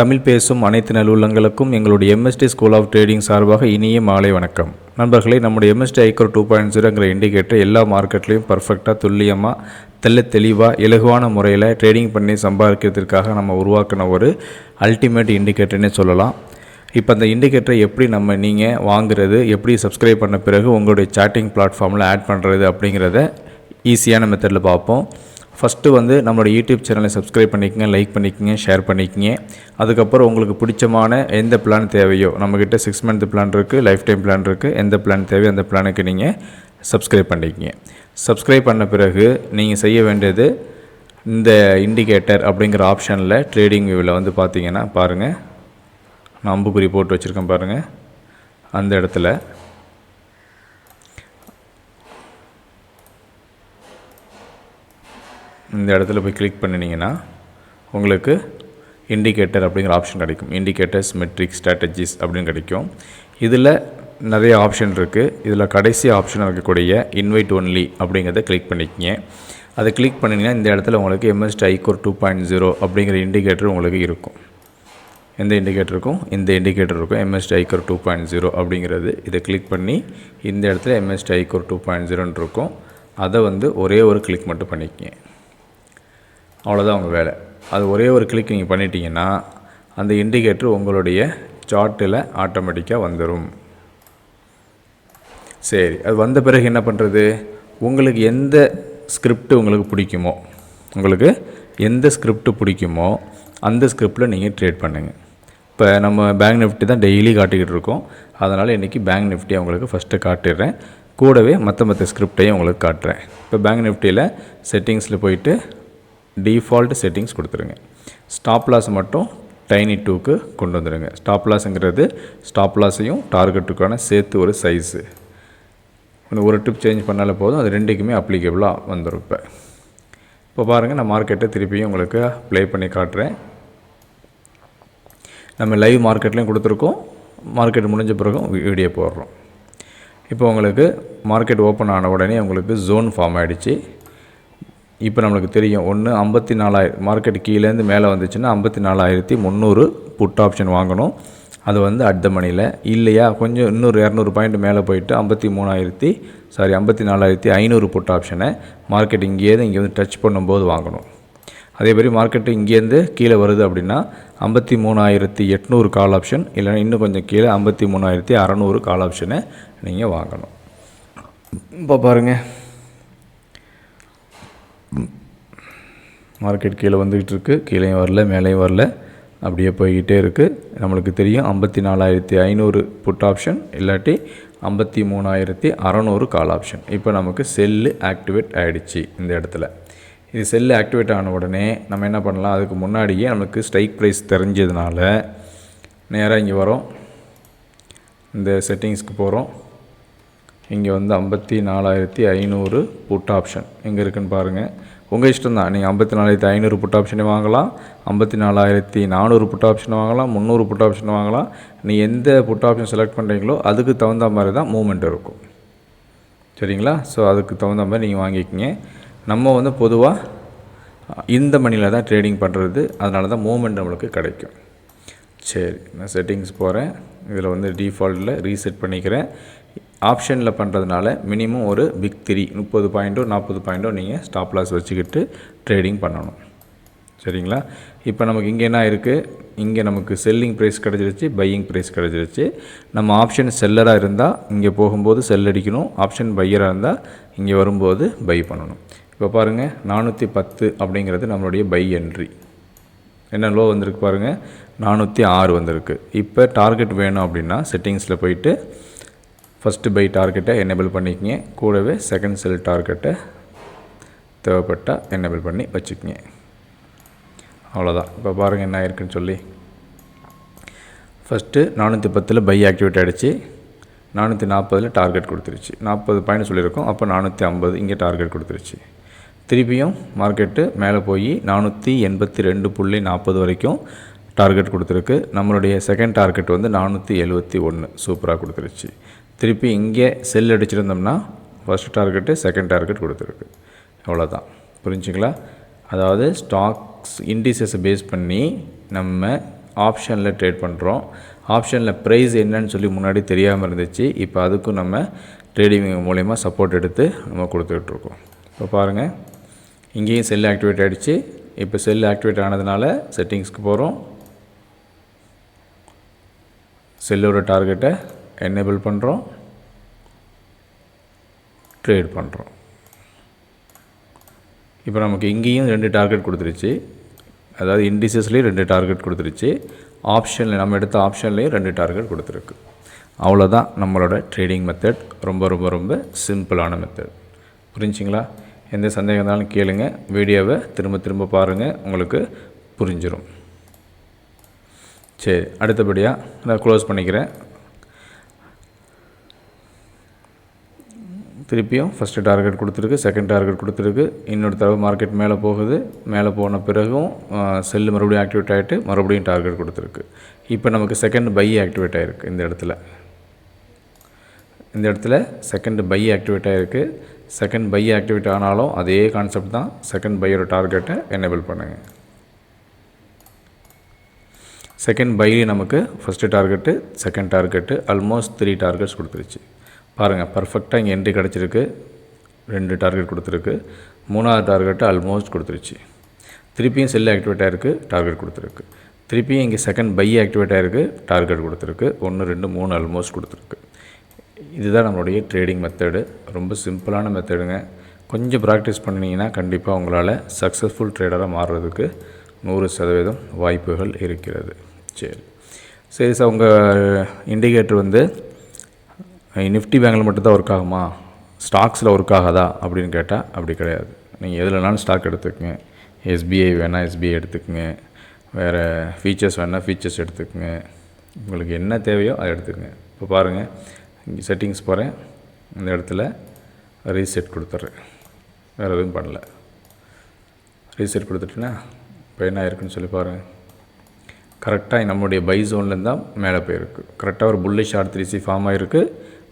தமிழ் பேசும் அனைத்து நல்லுள்ளங்களுக்கும் எங்களுடைய எம்எஸ்டி ஸ்கூல் ஆஃப் ட்ரேடிங் சார்பாக இனிய மாலை வணக்கம். நண்பர்களே நம்முடைய எம்எஸ்டி ஐக்ரோ டூ பாயிண்ட் ஜீரோங்கிற இண்டிகேட்டர் எல்லா மார்க்கெட்லேயும் பர்ஃபெக்டாக துல்லியமாக தெள்ள தெளிவாக இலகுவான முறையில் ட்ரேடிங் பண்ணி சம்பாதிக்கிறதுக்காக நம்ம உருவாக்கின ஒரு அல்டிமேட் இண்டிகேட்டர்னே சொல்லலாம். இப்போ அந்த இண்டிகேட்டரை எப்படி நம்ம நீங்கள் வாங்குறது எப்படி சப்ஸ்கிரைப் பண்ண பிறகு உங்களுடைய சாட்டிங் பிளாட்ஃபார்மில் ஆட் பண்ணுறது அப்படிங்கிறத ஈஸியான மெத்தடில் பார்ப்போம். ஃபஸ்ட்டு வந்து நம்மளோட யூடியூப் சேனலை சப்ஸ்கிரைப் பண்ணிக்கங்க லைக் பண்ணிக்கங்க ஷேர் பண்ணிக்கங்க. அதுக்கப்புறம் உங்களுக்கு பிடிச்சமான எந்த பிளான் தேவையோ நம்மக்கிட்ட சிக்ஸ் மந்த் பிளான் இருக்குது லைஃப் டைம் பிளான் இருக்குது எந்த பிளான் தேவையோ அந்த பிளானுக்கு நீங்கள் சப்ஸ்கிரைப் பண்ணிக்கங்க. சப்ஸ்கிரைப் பண்ண பிறகு நீங்கள் செய்ய வேண்டியது இந்த இண்டிகேட்டர் அப்படிங்கிற ஆப்ஷனில் ட்ரேடிங் வியூவில் வந்து பார்த்தீங்கன்னா பாருங்கள் நான் அம்புக்குறி போட்டு வச்சுருக்கேன் பாருங்கள் அந்த இடத்துல இந்த இடத்துல போய் கிளிக் பண்ணினீங்கன்னா உங்களுக்கு இண்டிகேட்டர் அப்படிங்கிற ஆப்ஷன் கிடைக்கும். இண்டிகேட்டர்ஸ் மெட்ரிக் ஸ்ட்ராட்டஜிஸ் அப்படின்னு கிடைக்கும். இதில் நிறைய ஆப்ஷன் இருக்குது இதில் கடைசி ஆப்ஷன் இருக்கக்கூடிய இன்வைட் ஒன்லி அப்படிங்கிறத கிளிக் பண்ணிக்கங்க. அதை கிளிக் பண்ணிங்கன்னா இந்த இடத்துல உங்களுக்கு எம்எஸ்டி ஐகோர் டூ பாயிண்ட் ஜீரோ அப்படிங்கிற இண்டிகேட்டர் உங்களுக்கு இருக்கும். எந்த இண்டிகேட்டர் இருக்கும்? இந்த இண்டிகேட்டர் இருக்கும். எம்எஸ்டி ஐகோர் டூ பாயிண்ட் ஜீரோ அப்படிங்கிறது. இதை கிளிக் பண்ணி இந்த இடத்துல எம்எஸ்டி ஐகோர் டூ பாயிண்ட் ஜீரோன்னு இருக்கும். அதை வந்து ஒரே ஒரு கிளிக் மட்டும் பண்ணிக்கிங்க. அவ்வளோதான் உங்கள் வேலை. அது ஒரே ஒரு கிளிக் நீங்கள் பண்ணிட்டீங்கன்னா அந்த இண்டிகேட்டர் உங்களுடைய சார்ட்டில் ஆட்டோமேட்டிக்காக வந்துடும் சரி அது வந்த பிறகு என்ன பண்ணுறது உங்களுக்கு எந்த ஸ்கிரிப்ட் உங்களுக்கு பிடிக்குமோ உங்களுக்கு எந்த ஸ்கிரிப்ட் பிடிக்குமோ அந்த ஸ்கிரிப்டில் நீங்கள் ட்ரேட் பண்ணுங்கள் இப்போ நம்ம பேங்க் நிஃப்டி தான் டெய்லி காட்டிக்கிட்டு இருக்கோம். அதனால் இன்றைக்கி பேங்க் நிஃப்டியை உங்களுக்கு ஃபஸ்ட்டு காட்டிடுறேன். கூடவே மற்ற மற்ற ஸ்கிரிப்டையும் உங்களுக்கு காட்டுறேன். இப்போ பேங்க் நிஃப்டியில் செட்டிங்ஸில் போயிட்டு டிஃபால்ட் செட்டிங்ஸ் கொடுத்துருங்க. ஸ்டாப் லாஸ் மட்டும் டைனி டூக்கு கொண்டு வந்துடுங்க ஸ்டாப் லாஸுங்கிறது ஸ்டாப் லாஸையும் டார்கெட்டுக்கான சேர்த்து ஒரு சைஸு ஒரு டிப் சேஞ்ச் பண்ணாலே போதும். அது ரெண்டுக்குமே அப்ளிகபிளாக வந்துடும் இப்போ. இப்போ பாருங்கள் நான் மார்க்கெட்டை திருப்பியும் உங்களுக்கு ப்ளே பண்ணி காட்டுறேன். நம்ம லைவ் மார்க்கெட்லேயும் கொடுத்துருக்கோம். மார்க்கெட் முடிஞ்ச பிறகும் வீடியோ போடுறோம். இப்போ உங்களுக்கு மார்க்கெட் ஓப்பன் ஆன உடனே உங்களுக்கு ஜோன் ஃபார்ம் ஆகிடுச்சு இப்போ நம்மளுக்கு தெரியும். ஒன்று ஐம்பத்தி நாலாயிரம் மார்க்கெட் கீழேருந்து மேலே வந்துச்சுன்னா ஐம்பத்தி நாலாயிரத்தி முந்நூறு புட் ஆப்ஷன் வாங்கணும். அது வந்து அட் த மணியில் இல்லையா? கொஞ்சம் இன்னொரு இரநூறு பாயிண்ட் மேலே போயிட்டு ஐம்பத்தி மூணாயிரத்தி சாரி ஐம்பத்தி நாலாயிரத்தி ஐநூறு புட் ஆப்ஷனை மார்க்கெட் இங்கேருந்து இங்கே வந்து டச் பண்ணும்போது வாங்கணும். அதே மாதிரி மார்க்கெட்டு இங்கேருந்து கீழே வருது அப்படின்னா ஐம்பத்தி மூணாயிரத்தி எட்நூறு கால் ஆப்ஷன் இல்லைன்னா இன்னும் கொஞ்சம் கீழே ஐம்பத்தி மூணாயிரத்தி அறநூறு கால் ஆப்ஷனை நீங்கள் வாங்கணும். இப்போ பாருங்கள் மார்க்கெட் கீழே வந்துக்கிட்டு இருக்குது கீழேயும் வரல மேலேயும் வரல. அப்படியே போய்கிட்டே இருக்குது நம்மளுக்கு தெரியும் ஐம்பத்தி நாலாயிரத்தி ஐநூறு புட் ஆப்ஷன் இல்லாட்டி ஐம்பத்தி மூணாயிரத்தி அறநூறு கால் ஆப்ஷன் இப்போ நமக்கு செல்லு ஆக்டிவேட் ஆகிடுச்சு இந்த இடத்துல. இது செல்லு ஆக்டிவேட் ஆன உடனே நம்ம என்ன பண்ணலாம்? அதுக்கு முன்னாடியே நமக்கு ஸ்ட்ரைக் ப்ரைஸ் தெரிஞ்சதுனால நேராக இங்கே வரோம். இந்த செட்டிங்ஸ்க்கு போகிறோம் இங்கே வந்து ஐம்பத்தி நாலாயிரத்தி ஐநூறு புட் ஆப்ஷன் எங்கே இருக்குன்னு பாருங்கள் உங்கள் இஷ்டம் தான் நீங்கள் ஐம்பத்தி நாலாயிரத்தி ஐநூறு புட் ஆப்ஷனை வாங்கலாம். ஐம்பத்தி நாலாயிரத்தி நானூறு புட் ஆப்ஷன் வாங்கலாம். முந்நூறு புட் ஆப்ஷன் வாங்கலாம். நீ எந்த புட் ஆப்ஷன் செலக்ட் பண்ணுறீங்களோ அதுக்கு தகுந்த மாதிரி தான் மூமெண்ட் இருக்கும். சரிங்களா? ஸோ அதுக்கு தகுந்த மாதிரி நீங்கள் வாங்கிக்கிங்க. நம்ம வந்து பொதுவாக இந்த மணியில் தான் ட்ரேடிங் பண்ணுறது அதனால தான் மூமெண்ட் நம்மளுக்கு கிடைக்கும். சரி நான் செட்டிங்ஸ் போகிறேன் இதில் வந்து டிஃபால்ட்டில் ரீசெட் பண்ணிக்கிறேன். ஆப்ஷனில் பண்ணுறதுனால மினிமம் ஒரு பிக் த்ரீ முப்பது பாயிண்ட்டோ நாற்பது பாயிண்ட்டோ நீங்கள் ஸ்டாப் லாஸ் வச்சுக்கிட்டு ட்ரேடிங் பண்ணணும். சரிங்களா? இப்போ நமக்கு இங்கே என்ன இருக்குது இங்கே நமக்கு செல்லிங் ப்ரைஸ் கிடச்சிருச்சு பையிங் ப்ரைஸ் கிடச்சிருச்சு. நம்ம ஆப்ஷன் செல்லராக இருந்தால் இங்கே போகும்போது செல் அடிக்கணும். ஆப்ஷன் பையராக இருந்தால் இங்கே வரும்போது பை பண்ணணும். இப்போ பாருங்கள் நானூற்றி பத்து அப்படிங்கிறது நம்மளுடைய பை என்ட்ரி என்ன லோ வந்திருக்கு பாருங்கள் நானூற்றி ஆறு வந்திருக்கு. இப்போ டார்கெட் வேணும் அப்படின்னா செட்டிங்ஸில் போயிட்டு ஃபஸ்ட்டு பை டார்கெட்டை எனேபிள் பண்ணிக்கங்க. கூடவே செகண்ட் செல் டார்கெட்டை தேவைப்பட்டால் எனேபிள் பண்ணி வச்சுக்கோங்க. அவ்வளோதான் இப்போ பாருங்கள் என்ன ஆயிருக்குன்னு சொல்லி. ஃபஸ்ட்டு நானூற்றி பத்தில் பை ஆக்டிவேட் ஆகிடுச்சு நானூற்றி நாற்பதில் டார்கெட் கொடுத்துருச்சு. நாற்பது பாயிண்ட் சொல்லியிருக்கோம். அப்போ நானூற்றி ஐம்பது இங்கே டார்கெட் கொடுத்துருச்சு. திருப்பியும் மார்க்கெட்டு மேலே போய் நானூற்றி எண்பத்தி ரெண்டு புள்ளி நாற்பது வரைக்கும் டார்கெட் கொடுத்துருக்கு. நம்மளுடைய செகண்ட் டார்கெட் வந்து நானூற்றி எழுபத்தி ஒன்று சூப்பராக கொடுத்துருச்சு. திருப்பி இங்கே செல் அடிச்சிருந்தோம்னா ஃபஸ்ட் டார்கெட்டு செகண்ட் டார்கெட் கொடுத்துருக்கு. அவ்வளோதான் புரிஞ்சுங்களா? அதாவது ஸ்டாக்ஸ் இண்டிசஸை பேஸ் பண்ணி நம்ம ஆப்ஷனில் ட்ரேட் பண்ணுறோம் ஆப்ஷனில் ப்ரைஸ் என்னன்னு சொல்லி முன்னாடி தெரியாமல் இருந்துச்சு. இப்போ அதுக்கும் நம்ம ட்ரேடிங் மூலயமா சப்போர்ட் எடுத்து நம்ம கொடுத்துட்ருக்கோம் இப்போ பாருங்கள் இங்கேயும் செல் ஆக்டிவேட் ஆகிடுச்சு இப்போ செல் ஆக்டிவேட் ஆனதுனால செட்டிங்ஸ்க்கு போகிறோம் செல்லோட டார்கெட்டை என்னேபிள் பண்ணுறோம் ட்ரேட் பண்ணுறோம் இப்போ நமக்கு இங்கேயும் ரெண்டு டார்கெட் கொடுத்துருச்சு. அதாவது இண்டிசஸ்லேயும் ரெண்டு டார்கெட் கொடுத்துருச்சு. ஆப்ஷனில் நம்ம எடுத்த ஆப்ஷன்லேயும் ரெண்டு டார்கெட் கொடுத்துருக்கு. அவ்வளோதான் நம்மளோட ட்ரேடிங் மெத்தட் ரொம்ப ரொம்ப ரொம்ப சிம்பிளான மெத்தட் புரிஞ்சிங்களா? எந்த சந்தேகம் இருந்தாலும் கேளுங்க. வீடியோவை திரும்ப திரும்ப பாருங்கள் உங்களுக்கு புரிஞ்சிடும் சரி அடுத்தபடியாக நான் க்ளோஸ் பண்ணிக்கிறேன். திருப்பியும் ஃபஸ்ட்டு டார்கெட் கொடுத்துருக்கு செகண்ட் டார்கெட் கொடுத்துருக்கு. இன்னொரு தடவை மார்க்கெட் மேலே போகுது. மேலே போன பிறகும் செல்லு மறுபடியும் ஆக்டிவேட் ஆகிட்டு மறுபடியும் டார்கெட் கொடுத்துருக்கு. இப்போ நமக்கு செகண்ட் பை ஆக்டிவேட் ஆகிருக்கு இந்த இடத்துல. இந்த இடத்துல செகண்ட் பை ஆக்டிவேட் ஆகிருக்கு செகண்ட் பை ஆக்டிவேட் ஆனாலும் அதே கான்செப்ட் தான் செகண்ட் பையோட டார்கெட்டை எனேபிள் பண்ணுங்கள் செகண்ட் பைலி நமக்கு first target second target almost three targets கொடுத்துருச்சு. பாருங்கள் பர்ஃபெக்டாக இங்கே என்ட்ரி கிடச்சிருக்கு. ரெண்டு டார்கெட் கொடுத்துருக்கு. மூணாவது டார்கெட்டு ஆல்மோஸ்ட் கொடுத்துருச்சு. திருப்பியும் செல் ஆக்டிவேட் ஆகிருக்கு டார்கெட் கொடுத்துருக்கு. திருப்பியும் இங்கே செகண்ட் பை ஆக்டிவேட் ஆகிருக்கு டார்கெட் கொடுத்துருக்கு. ஒன்று ரெண்டு மூணு ஆல்மோஸ்ட் கொடுத்துருக்கு. இதுதான் நம்மளுடைய ட்ரேடிங் மெத்தடு ரொம்ப சிம்பிளான மெத்தடுங்க கொஞ்சம் ப்ராக்டிஸ் பண்ணிங்கன்னா கண்டிப்பாக உங்களால் சக்ஸஸ்ஃபுல் ட்ரேடராக மாறுறதுக்கு நூறு சதவீதம் வாய்ப்புகள் இருக்கிறது. சரி. சரி சார் உங்கள் இண்டிகேட்டர் வந்து நிஃப்டி பேங்கில் மட்டும்தான் ஒர்க் ஆகுமா? ஸ்டாக்ஸில் ஒர்க் ஆகாதா? அப்படின்னு கேட்டால் அப்படி கிடையாது. நீங்கள் எதுலனாலும் ஸ்டாக் எடுத்துக்கங்க. எஸ்பிஐ வேணால் எஸ்பிஐ எடுத்துக்கங்க. வேறு ஃபீச்சர்ஸ் வேணால் ஃபீச்சர்ஸ் எடுத்துக்கங்க. உங்களுக்கு என்ன தேவையோ அதை எடுத்துக்கங்க. இப்போ பாருங்கள் இங்கே செட்டிங்ஸ் போகிறேன் இந்த இடத்துல ரீசெட் கொடுத்துட்றேன். வேறு எதுவும் பண்ணல. ரீசெட் கொடுத்துட்டுனா இப்போ என்ன இருக்குன்னு சொல்லி பாருங்கள் கரெக்டாக நம்முடைய பை ஜோன்லேருந்து தான் மேலே போயிருக்கு. கரெக்டாக ஒரு bullish R three C form ஆகிருக்கு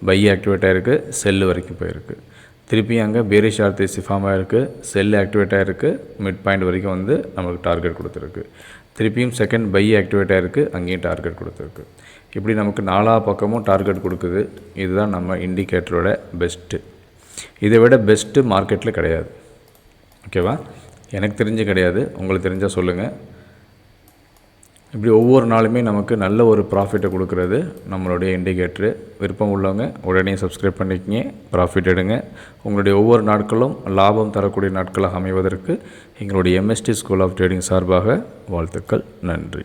பை ஆக்டிவேட் ஆகிருக்கு செல்லு வரைக்கும் போயிருக்கு. திருப்பி அங்கே பேரிஷ் ஆர்த்தி த்ரீ ஆகிருக்கு செல்லு ஆக்டிவேட் ஆகிருக்கு மிட் பாயிண்ட் வரைக்கும் வந்து நமக்கு டார்கெட் கொடுத்துருக்கு. திருப்பியும் செகண்ட் பை ஆக்டிவேட் ஆகிருக்கு அங்கேயும் டார்கெட் கொடுத்துருக்கு. இப்படி நமக்கு நாலா பக்கமும் டார்கெட் கொடுக்குது. இதுதான் நம்ம இண்டிகேட்டரோட பெஸ்ட்டு இதை விட பெஸ்ட்டு மார்க்கெட்டில் கிடையாது. ஓகேவா எனக்கு தெரிஞ்சு கிடையாது. உங்களுக்கு தெரிஞ்சால் சொல்லுங்கள் இப்படி ஒவ்வொரு நாளுமே நமக்கு நல்ல ஒரு ப்ராஃபிட்டை கொடுக்குறது நம்மளுடைய இண்டிகேட்ரு விருப்பம் உள்ளவங்க உடனே சப்ஸ்கிரைப் பண்ணிக்கங்க ப்ராஃபிட் எடுங்க. உங்களுடைய ஒவ்வொரு நாட்களும் லாபம் தரக்கூடிய நாட்களாக அமைவதற்கு எங்களுடைய எம்எஸ்டி ஸ்கூல் ஆஃப் ட்ரேடிங் சார்பாக வாழ்த்துக்கள் நன்றி.